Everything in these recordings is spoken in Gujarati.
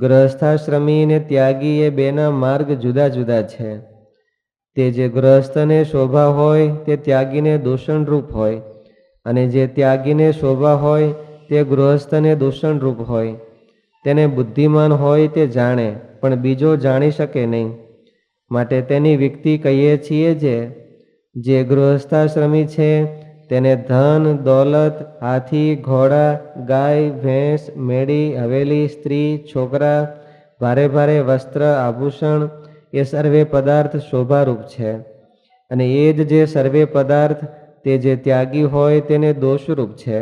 ગ્રહસ્થાશ્રમી ને ત્યાગી એ બેના માર્ગ જુદા જુદા છે. તે જે ગ્રહસ્થને શોભા હોય, તે ત્યાગીને દૂષણરૂપ હોય અને જે ત્યાગીને શોભા હોય, તે ગૃહસ્થને દૂષણરૂપ હોય. તેને બુદ્ધિમાન હોય તે જાણે, પણ બીજો જાણી શકે નહીં. માટે તેની વ્યક્તિ કહીએ છીએ જે જે ગૃહસ્થાશ્રમી છે તેને ધન, દોલત, હાથી, ઘોડા, ગાય, ભેંસ, મેળી, હવેલી, સ્ત્રી, છોકરા, ભારે ભારે વસ્ત્ર, આભૂષણ, એ સર્વે પદાર્થ શોભારૂપ છે. અને એ જ જે સર્વે પદાર્થ તે જે ત્યાગી હોય તેને દોષરૂપ છે.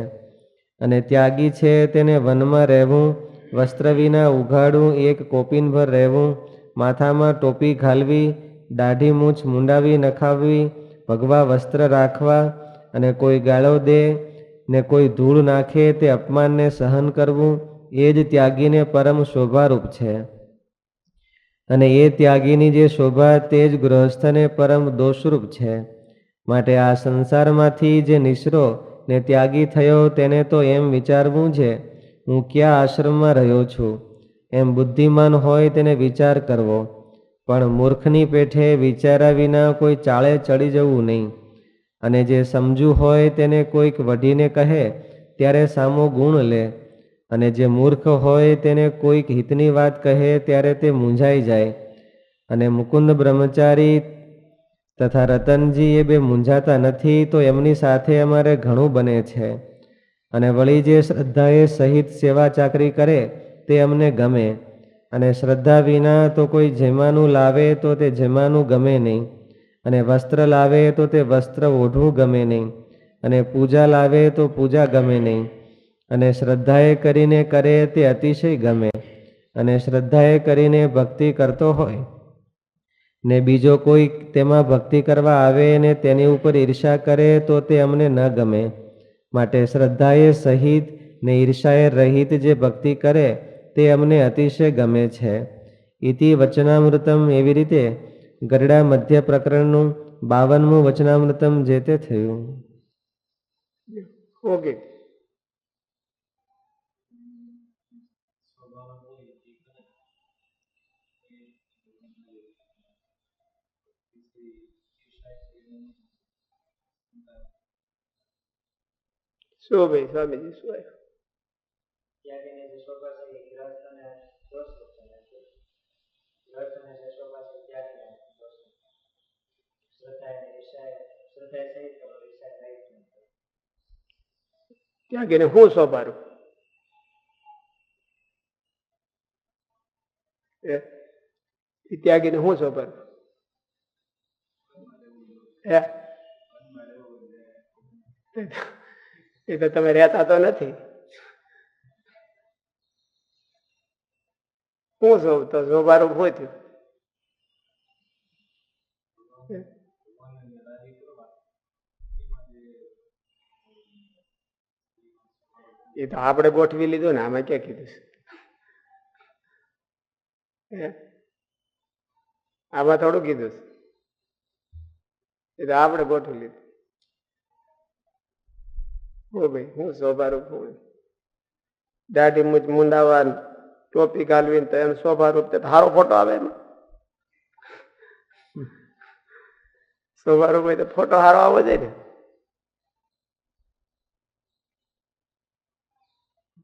અને ત્યાગી છે તેને વનમાં રહેવું, વસ્ત્ર વિના ઉઘાડું એક કોપીનભર રહેવું, માથામાં ટોપી ઘાલવી, દાઢી મૂછ મુંડાવી, નખાવવી, ભગવા વસ્ત્ર રાખવા અને કોઈ ગાળો દે ને કોઈ ધૂળ નાખે તે અપમાનને સહન કરવું, એ જ ત્યાગીને પરમ શોભારૂપ છે. અને એ ત્યાગીની જે શોભા તે જ ગૃહસ્થને પરમ દોષરૂપ છે. માટે આ સંસારમાંથી જે નિસરો ને ત્યાગી થયો તેને તો એમ વિચારવું છે, હું ક્યાં આશ્રમમાં રહ્યો છું? એમ બુદ્ધિમાન હોય તેને વિચાર કરવો. પણ મૂર્ખની પેઠે વિચાર્યા વિના કોઈ ચાળે ચડી જવું નહીં. અને જે સમજુ હોય તેને કોઈક વઢીને કહે, ત્યારે સામો ગુણ લે. અને જે મૂર્ખ હોય તેને કોઈક હિતની વાત કહે, ત્યારે તે મૂંઝાઈ જાય. અને મુકુંદ બ્રહ્મચારી તથા રતનજી એ બે મૂંઝાતા નથી, તો એમની સાથે અમારે ઘણું બને છે. અને વળી જે શ્રદ્ધાએ સહિત સેવા ચાકરી કરે, તે અમને ગમે. અને શ્રદ્ધા વિના તો કોઈ જેમાનું લાવે, તો તે જેમાનું ગમે નહીં. અને વસ્ત્ર લાવે તો તે વસ્ત્ર ઓઢવું ગમે નહીં. અને પૂજા લાવે તો પૂજા ગમે નહીં. અને શ્રદ્ધાએ કરીને કરે તે અતિશય ગમે. અને શ્રદ્ધાએ કરીને ભક્તિ કરતો હોય. ને બીજો કોઈ તેમાં ભક્તિ કરવા આવે ને તેની ઉપર ઈર્ષા કરે તો તે અમને ન ગમે. માટે શ્રદ્ધાએ સહિત ને ઈર્ષાએ રહિત જે ભક્તિ કરે તે અમને અતિશય ગમે છે. ઇતિ વચનામૃતમ એવી રીતે ગરડા મધ્ય પ્રકરણનું બાવનમું વચનામૃતમ જે તે થયું. ઓકે. શું ભાઈ સ્વામીજી શું આવ્યું? ત્યાગીને જે શોભા છે એ ગૃહસ્થને દોષરૂપ છે અને ગૃહસ્થને જે શોભા છે ત્યાગીને દોષરૂપ છે. શ્રદ્ધા એને ઈર્ષાએ શ્રદ્ધાએ ગઈને હું ઈ ત્યાગીને હું? સોપારું એ તો તમે રહેતા તો નથી. હું સૌ, તો સોપારું હોય એ તો આપણે ગોઠવી લીધું ને, આમાં ક્યાં કીધું છે? આમાં થોડું કીધું એ તો આપણે ગોઠવી લીધું. હું ભાઈ, હું શોભારૂપ હું દાઢી મૂછ મુંડાવા ટોપી ગાલવી તો એમ શોભારૂપ તે સારો ફોટો આવે એમાં? શોભારૂપ હોય તો ફોટો સારો આવવો જોઈએ ને?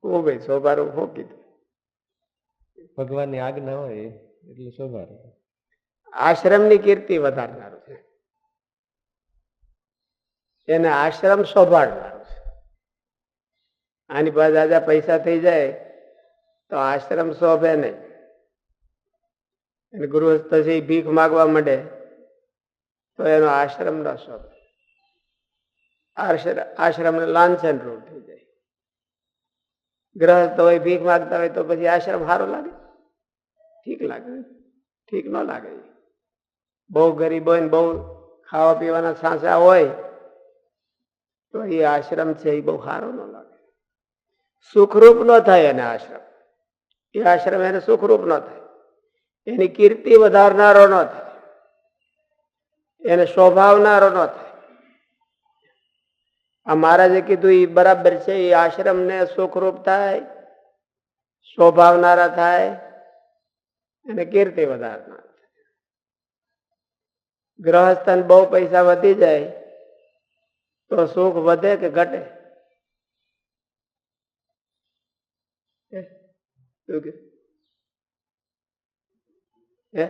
હું ભાઈ સ્વભારૂપ હું કીધું? ભગવાનની આજ્ઞા હોય એટલે સ્વભાવ આશ્રમની કીર્તિ વધારનારું છે. એને આશ્રમ શોભાડનારું છે. આની પાસે દાદા પૈસા થઈ જાય તો આશ્રમ શોભે નહીં. અને ગૃહસ્થ પછી ભીખ માગવા માંડે તો એનો આશ્રમ ન શોભે. આશ્રમ લાંછન રૂપ થઈ જાય. ગ્રહસ્થ હોય, ભીખ માગતા હોય તો પછી આશ્રમ સારો લાગે. ઠીક લાગે. ઠીક ન લાગે. બહુ ગરીબ હોય ને બહુ ખાવા પીવાના સાંસા હોય, તો એ આશ્રમ છે એ બહુ સારો ન લાગે. સુખરૂપ ન થાય એને આશ્રમ. એ આશ્રમ એને સુખરૂપ ન થાય. એની કીર્તિ વધારનારો ન થાય. એને શોભાવનારો ન થાય. આ મહારાજે કીધું એ બરાબર છે એ આશ્રમને સુખરૂપ થાય, શોભાવનારા થાય અને કીર્તિ વધારનાર ગ્રહસ્થન બહુ પૈસા વધી જાય, તો સુખ વધે કે ઘટે? હે? હે?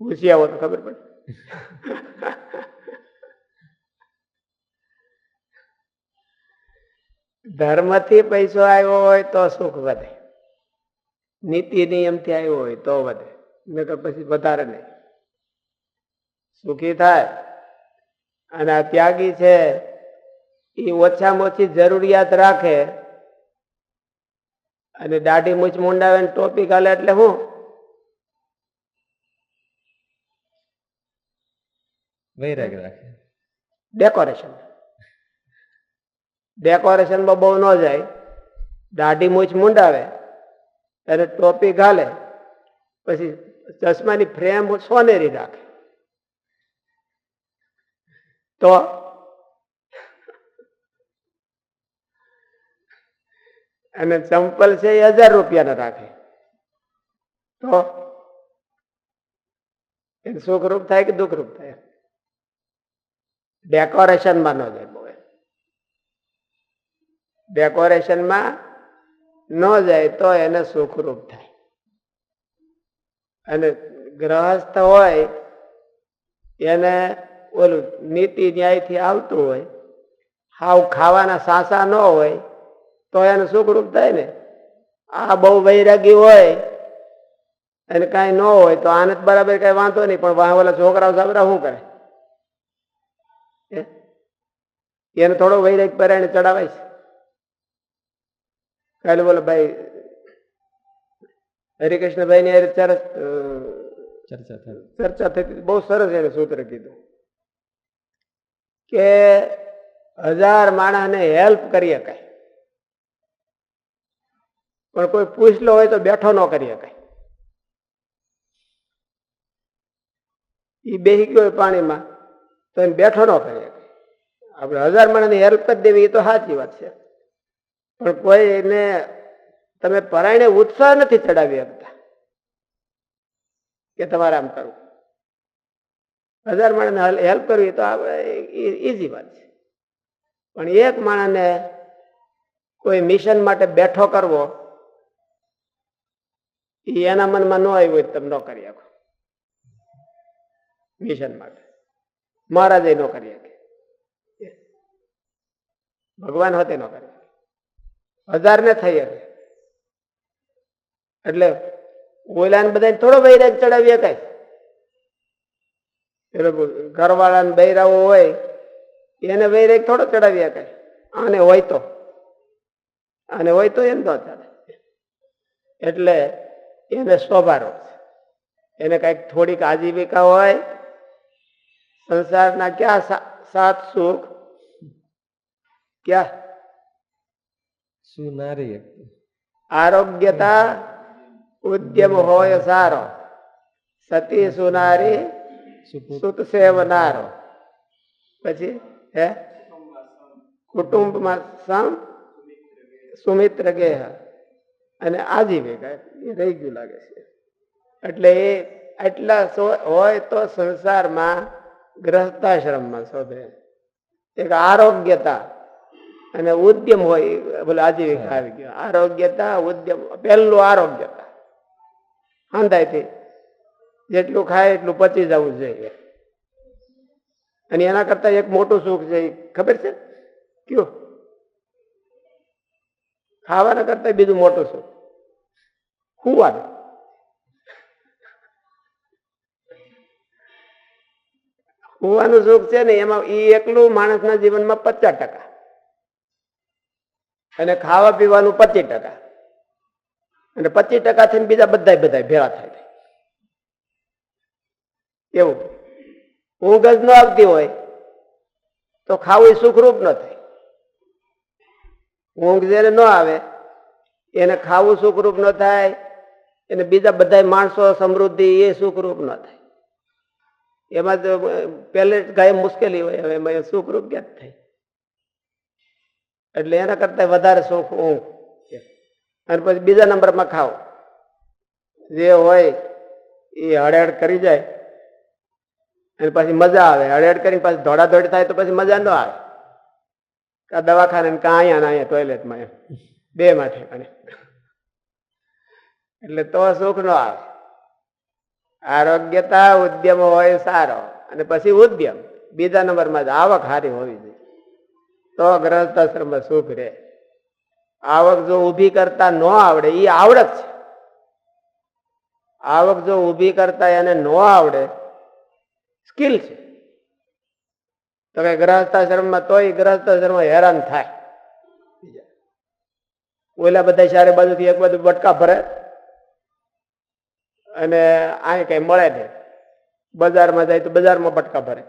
પૂછી આવો તો ખબર પડે. ધર્મથી પૈસો આવ્યો હોય તો સુખ વધે. નીતિ નિયમથી આવ્યો હોય તો વધે. નકર પછી વધારે નહીં. સુખી થાય અને આ ત્યાગી છે એ ઓછામાં ઓછી જરૂરિયાત રાખે. અને દાઢી મૂછ મુંડાવે ને ટોપી ગાલે એટલે હું? વૈરાગ રાખે. ડેકોરેશન ડેકોરેશનમાં બહુ ન જાય. દાઢી મૂછ મુંડાવે. અને ટોપી ઘાલે. પછી ચશ્માની ફ્રેમ સોનેરી રાખે. તો અને ચંપલ છે એ હજાર રૂપિયાના રાખે. તો સુખરૂપ થાય કે દુઃખરૂપ થાય? ડેકોરેશનમાં ન જાય. ડેકોરેશનમાં ન જાય તો એને સુખરૂપ થાય. અને ગ્રહસ્થ હોય, એને ઓલું નીતિ ન્યાયથી આવતું હોય, હાવ ખાવાના સાસા ન હોય, તો એને સુખરૂપ થાય ને. આ બહુ વૈરાગી હોય અને કાંઈ ન હોય, તો આને બરાબર કાંઈ વાંધો નહીં, પણ ઓલા છોકરાઓ સાબરા શું કરે? એને થોડો વૈરાગ પરાયણ ચડાવાય છે. કાલે બોલો ભાઈ. હરિકૃષ્ણભાઈ ની હારે ચરસ અ, ચર્ચા થઈ. ચર્ચા થતી બહુ સરસ એને સૂત્ર કીધું કે હજાર માણસને હેલ્પ કરી શકાય. પણ કોઈ પૂછલો હોય તો બેઠો ન કરી શકાય. એ બેસી ગયો પાણીમાં તો એને બેઠો ન કરી શકાય. આપણે હજાર માણસની હેલ્પ કરી દેવી એ તો સાચી વાત છે. પણ કોઈ એને તમે પરાયણે ઉત્સાહ નથી ચડાવી શકતા કે તમારે આમ કરવું. હજાર માણસને હેલ્પ કરવી તો આપણે ઈઝી વાત છે. પણ એક માણસને કોઈ મિશન માટે બેઠો કરવો, એ એના મનમાં ન આવ્યું હોય તમે ન કરી શકો મિશન માટે. મહારાજે ન કરી શકે ભગવાન હોતે ન કરી હજાર ને થઈ શકે એટલે ઓલાને બધા થોડો વૈરાગ ચડાવી શકાય એટલે ઘરવાળાને બૈરાઓ હોય, એને વૈરાગ થોડો ચડાવી શકાય આને હોય તો. આને હોય તો એમ ન ચાલે એટલે એને સ્વભાવ છે. એને કંઈક થોડીક આજીવિકા હોય, સંસારના ક્યાં સાત સુખ, ક્યાં શું નારી આરોગ્યતા ઉદ્યમ હોય સારો સતી સુનારી સુત સેવનારો પછી હે કુટુંબમાં સમ સુમિત્ર ગેહ અને આજીવિકા એ રહી ગયું લાગે છે. એટલે એ એટલા સો- હોય તો સંસારમાં ગ્રહસ્થાશ્રમમાં શોધે. એક આરોગ્યતા અને ઉદ્યમ હોય ભલે આજીવિકા આવી ગયો. આરોગ્યતા ઉદ્યમ પહેલું આરોગ્યતા. હાંધાયથી જેટલું ખાય એટલું પચી જવું જોઈએ. અને એના કરતા એક મોટું સુખ છે ખબર છે? કયું? ખાવાના કરતા બીજું મોટું સુખ. ખુવાનું ખુવાનું સુખ છે ને એમાં એ એકલું માણસના જીવનમાં પચાસ ટકા. અને ખાવા પીવાનું પચીસ ટકા. અને પચીસ ટકા થઈને બીજા બધા બધા ભેળા થાય એવું. ઊંઘ જ ન આવતી હોય તો ખાવું સુખરૂપ ન થાય. ઊંઘ જેને ન આવે, એને ખાવું સુખરૂપ ન થાય, એને બીજા બધા માણસો સમૃદ્ધિ એ સુખરૂપ ન થાય. એમાં તો પહેલે ગાય મુશ્કેલી હોય, હવે એમાં સુખરૂપ ક્યાં થાય? એટલે એના કરતા વધારે સુખ ઊંઘ અને પછી બીજા નંબરમાં ખાવ. જે હોય એ હળેહળ કરી જાય. અને પછી મજા આવે. હળેહળ કરીને પાછી ધોડાધોડી થાય તો પછી મજા ન આવે. કા દવાખાને કાં અહીંયા ને અહીંયા ટોયલેટમાં એમ. બે માટે પણ એટલે તો સુખ ન આવે. આરોગ્યતા ઉદ્યમ હોય સારો. અને પછી ઉદ્યમ. બીજા નંબરમાં જ આવક સારી હોવી જોઈએ. તો ગ્રહસ્થાશ્રમમાં સુખ રહે. આવક જો ઊભી કરતા ન આવડે એ આવડત છે. આવક જો ઊભી કરતા એને ન આવડે, સ્કિલ છે. તો કે ગ્રહસ્થાશ્રમમાં તોય ગ્રહસ્થાશ્રમમાં હેરાન થાય. ઓલા બધા ચારે બાજુથી એક બાજુ બટકા ભરે અને અહીં કઈ મળે નહીં. બજારમાં જાય તો બજારમાં બટકા ભરે.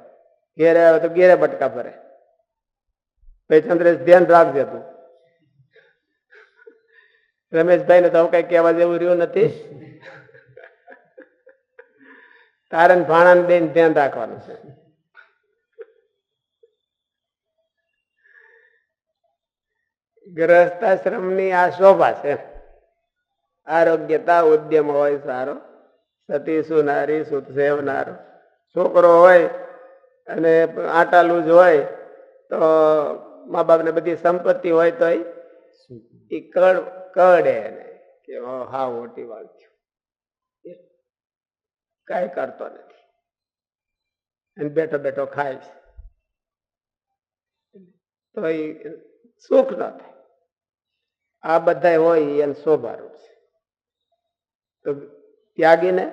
ઘેરે આવે તો ઘેરે બટકા ભરે. ભાઈ ચંદ્રેશ ધ્યાન રાખજે તું. રમેશભાઈ ને તો કઈ કહેવા જેવું રહ્યું નથી. તારે ભાણા બેન ધ્યાન રાખવાનું છે. ગ્રહસ્થાશ્રમની આ શોભા છે. આરોગ્યતા ઉદ્યમ હોય સારો. સતી સુનારી સુતસેવનારો છોકરો હોય અને આટાલું જ હોય તો મા બાપને બધી સંપત્તિ હોય તો એ કડ કડે એને કે, હા ઓટી વાળ થયું કાંઈ કરતો નથી. અને બેઠો બેઠો ખાય છે. તો એ સુખ ન થાય. આ બધા હોય એને શોભારૂપ છે. તો ત્યાગીને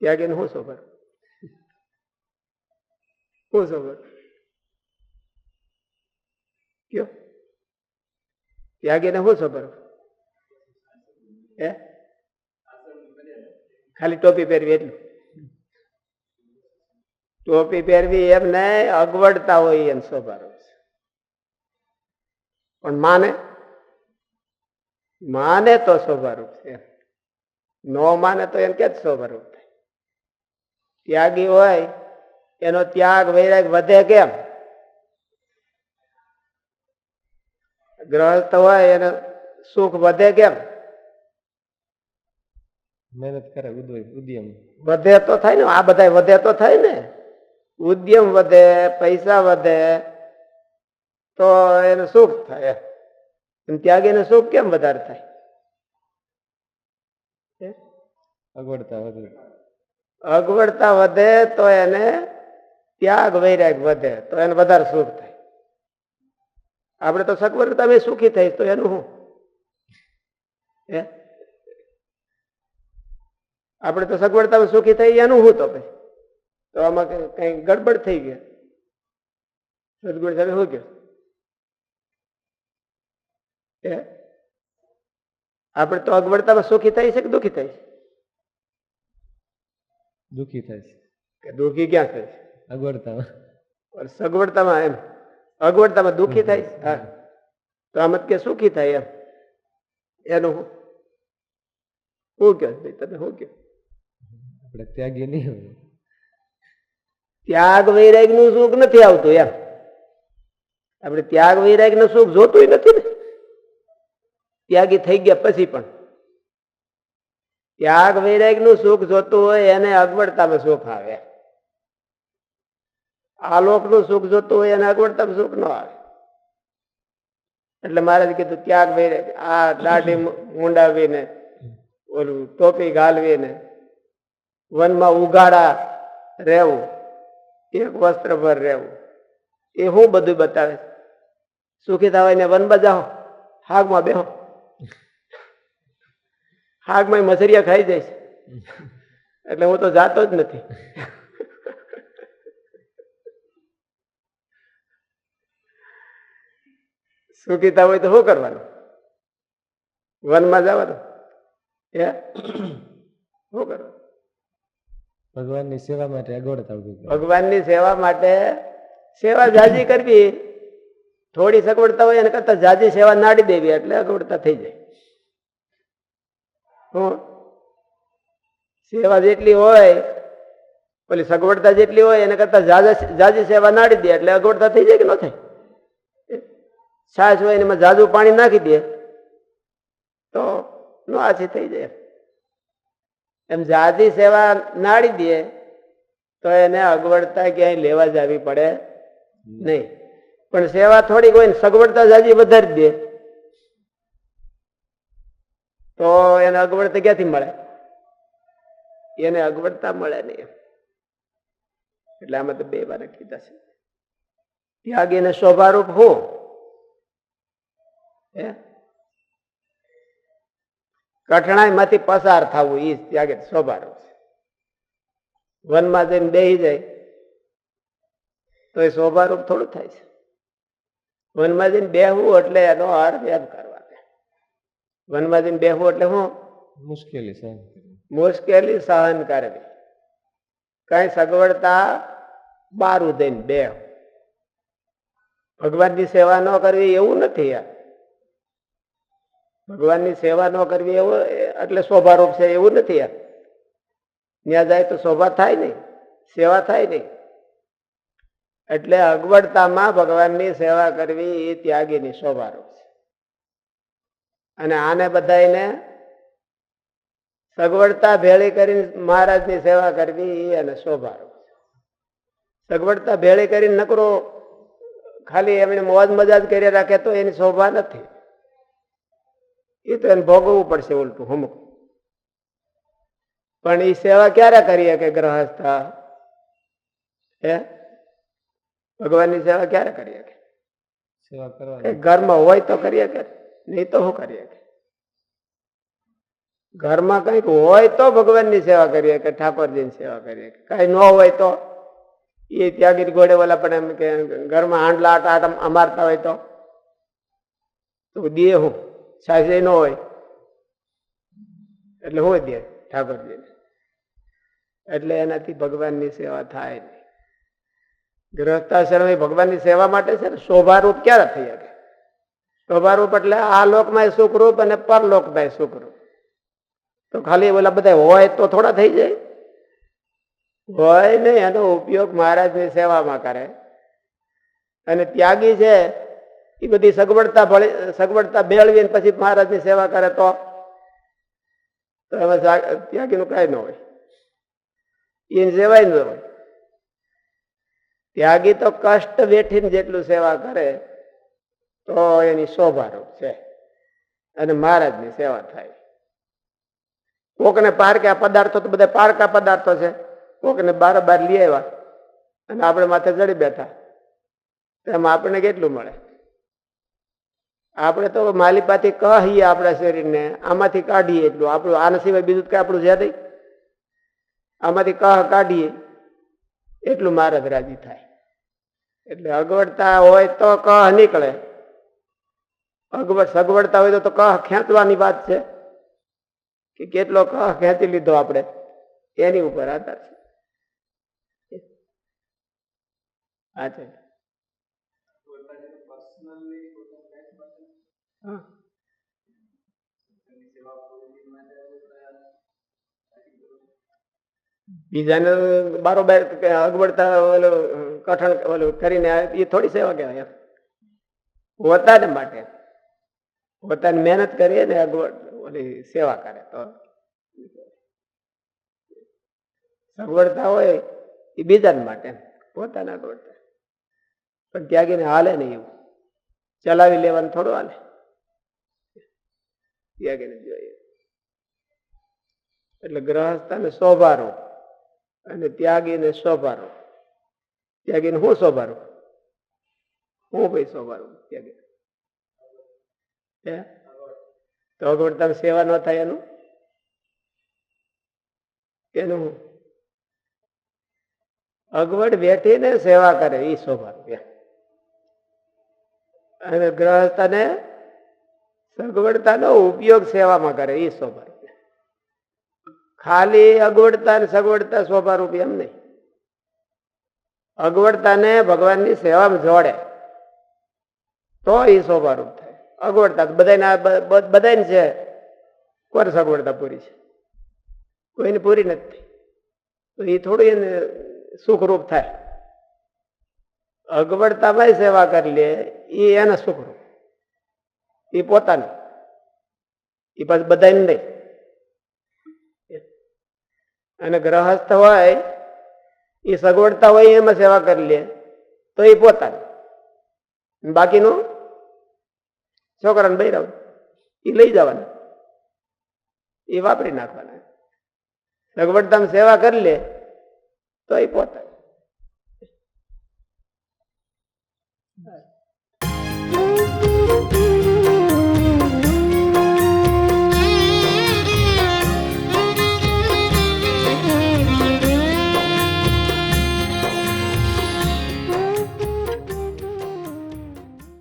ત્યાગીને શું શું શોભર કયો? ત્યાગીને શું શોભર હે? ખાલી ટોપી પહેરવી એટલું? ટોપી પહેરવી એમ અગવડતા હોય એમ સ્વભાવ પણ માને? માને તો સ્વભારૂપ છે નો માને તો એમ કે જ સ્વભારૂપ થાય? ત્યાગી હોય એનો ત્યાગ વૈરાગ વધે કેમ? ગ્રહસ્થ હોય એને સુખ વધે કેમ? મહેનત કરે ઉદ્યમ. વધે તો થાય ને આ બધા વધે તો થાય ને. ઉદ્યમ વધે પૈસા વધે તો એને સુખ થાય. ત્યાગ એને સુખ કેમ વધારે થાય? અગવડતા વધે. અગવડતા વધે તો એને ત્યાગ વૈરાગ વધે તો એને વધારે સુખ થાય. આપણે તો સગવડતા સુખી થઈ તો એનું શું? આપણે તો સગવડતામાં સુખી થઈ એનું શું તો પછી તો આમાં કઈ ગડબડ થઈ ગયા સદગુણ સાહેબ શું ગયો એ આપણે તો અગવડતામાં સુખી થઈ છે કે દુઃખી થઈ છે? દુઃખી થાય છે. કે દુઃખી ક્યાં થાય છે? અગવડતા પણ સગવડતામાં એમ. અગવડતામાં દુઃખી થાય? હા. તો આમ કે સુખી થાય એમ. એનું હું શું કયો? તમે શું કયો? આપણે ત્યાગી નહીં હોય. ત્યાગ વૈરાગનું સુખ નથી આવતું એમ. આપણે ત્યાગ વૈરાગનું સુખ જોતું નથી ને. ત્યાગી થઈ ગયા પછી પણ. ત્યાગ વૈરાગનું સુખ જોતું હોય એને અગવડતામાં સુખ આવે. આલોકનું સુખ જોતું હોય, એને અગવડતમ સુખ ન આવે. એટલે મહારાજ કીધું, ત્યાગ ભાઈ આ દાઢી મુંડાવીને, ઓલું ટોપી ગાલવીને, વનમાં ઉગાડા રહેવું, એક વસ્ત્ર ભર રહેવું. એ હું બધું બતાવે? સુખી થવાય ને વન બજાવો હાગમાં બેહો. હાગમાં મસરિયા ખાઈ જાય એટલે હું તો જાતો જ નથી. સુખી થવું હોય તો શું કરવાનું? વનમાં જવાનું એ શું કરવાનું ભગવાનની સેવા માટે ભગવાનની સેવા માટે સેવા જાજી કરવી. થોડી સગવડતા હોય એને કરતા જાજી સેવા નાડી દેવી એટલે અગવડતા થઈ જાય. હું સેવા જેટલી હોય ઓલી સગવડતા જેટલી હોય એને કરતા જાજી સેવા નાડી દે એટલે અગવડતા થઈ જાય કે ન થાય? છાશ હોય એમાં જાજુ પાણી નાખી દે, તો નો આછી થઈ જાય. એમ જાદી સેવા નાડી દે, તો એને અગવડતા ક્યાંય લેવા જવી પડે નહીં. પણ સેવા થોડીક હોય ને સગવડતા જાજી વધારી દે, તો એને અગવડતા ક્યાંથી મળે? એને અગવડતા મળે નહીં. એટલે આમાં તો બે વાર કીધા છે. ત્યાગીને શોભારૂપ હું હે? કઠણાઈ માંથી પસાર થવું એ ત્યાગે સ્વભાવ છે. વનમાં જઈને બેસી જાય તો એ સ્વભાવરૂપ થોડું થાય છે. વનમાં જઈને બેહવું એટલે એનો અર્થ એમ કરવા વનમાં જઈને બેહવું એટલે શું મુશ્કેલી સહન મુશ્કેલી સહન કરવી. કઈ સગવડતા બારું દઈને બે ભગવાનની સેવા ન કરવી એવું નથી યાર. ભગવાનની સેવા ન કરવી એવું એટલે શોભારૂપ છે, એવું નથી આ. ત્યાં જાય તો શોભા થાય નહીં, સેવા થાય નહીં. એટલે અગવડતામાં ભગવાનની સેવા કરવી એ ત્યાગીની શોભારૂપ છે. અને આને બધાને સગવડતા ભેળી કરીને મહારાજની સેવા કરવી એ એને શોભારૂપ છે. સગવડતા ભેળી કરીને નકરો ખાલી એમણે મોજ મજા જ કરી રાખે તો એની શોભા નથી. એ તો એને ભોગવવું પડશે ઉલટું હુમક. પણ એ સેવા ક્યારે કરીએ કે ગ્રહસ્થ? હે? ભગવાનની સેવા ક્યારે કરીએ કે? સેવા ઘરમાં હોય તો કરીએ કે? નહીં તો શું કરીએ કે? ઘરમાં કંઈક હોય તો ભગવાનની સેવા કરીએ કે? ઠાકોરજીની સેવા કરીએ કે? કઈ ન હોય તો? એ ત્યાગીર ઘોડે વાલા પણ એમ કે ઘરમાં હાંડલા આટા આટા અમારતા હોય તો? તો દે હું. સાસે ન હોય. એટલે હું દે ઠાકોરજીને એટલે એનાથી ભગવાનની સેવા થાય નહીં. ગ્રહસ્થાશ્રમ એ ભગવાનની સેવા માટે છે ને શોભારૂપ ક્યારે થઈ શકે? શોભારૂપ એટલે આ લોકમાં સુખરૂપ અને પરલોકમાં સુખરૂપ. તો ખાલી ઓલા બધા હોય તો થોડા થઈ જાય. હોય ને એનો ઉપયોગ મહારાજની સેવામાં કરે. અને ત્યાગી છે એ બધી સગવડતા ભળી, સગવડતા મેળવીને પછી મહારાજની સેવા કરે તો? એમાં ત્યાગીનું કાંઈ ન હોય. એની સેવાય ન હોય. ત્યાગી તો કષ્ટ વેઠીને જેટલું સેવા કરે, તો એની શોભારૂપ છે. અને મહારાજની સેવા થાય. કોકને પારકા પદાર્થો તો બધા પારકા પદાર્થો છે. કોકને બાર બાર લઈ આવ્યા. અને આપણે માથે ચડી બેઠા. એમાં આપણને કેટલું મળે? આપણે તો માલિપાથી કહીએ આપણા શરીરને, આમાંથી કાઢીએ એટલું. આપણું, આના સિવાય બીજું કઈ આપણું જ્યાં આમાંથી કહ કાઢીએ, એટલું મહારાજ રાજી થાય. એટલે અગવડતા હોય તો કહ નીકળે. અગવડ સગવડતા હોય તો તો કહ ખેંચવાની વાત છે. કે કેટલો કહ ખેંચી લીધો આપણે. એની ઉપર આધાર છે. હા, છે હા. બીજાને બારોબાર અગવડતા ઓલું, કઠણ ઓલું કરીને એ થોડી સેવા કહેવાય એમ. પોતાને માટે. પોતાની મહેનત કરીએ ને અગવડ, ઓલી સેવા કરે તો. સગવડતા હોય એ બીજાને માટે, પોતાના અગવડતા. પણ ત્યાગીને હાલે નહીં એવું ચલાવી લેવાનું થોડું હાલે. ત્યાગીને જોઈએ. એટલે ગ્રહસ્થાને સોભારો અને ત્યાગીને સોભારો ત્યાગીને હું સોભારો હું ભાઈ સોભારો ત્યાગી. તો તો તમે સેવા ન થાય એનું? એનું અગવડ બેઠીને સેવા કરે એ સ્વભાવ અને ગ્રહસ્થાને સગવડતાનો ઉપયોગ સેવામાં કરે, એ સ્વભાવ ખાલી અગવડતા ને સગવડતા સ્વભાવરૂપ એમ નહીં. અગવડતાને ભગવાનની સેવામાં જોડે, તો એ સ્વભાવરૂપ થાય. અગવડતા બધાને બધાને છે. કોને સગવડતા પૂરી છે? કોઈને પૂરી નથી તો એ થોડું એને સુખરૂપ થાય. અગવડતામાં સેવા કરી લે, એ એને સુખરૂપ એ પોતાની. એ પાછું બધાને નહીં અને ગ્રહસ્થ હોય, એ સગવડતા હોય, એમાં સેવા કરી લે, તો એ પોતાની. બાકીનું? છોકરાને બૈરાવ. એ લઈ જવાના. એ વાપરી નાખવાના. સગવડતામાં સેવા કરી લે, તો એ પોતાની.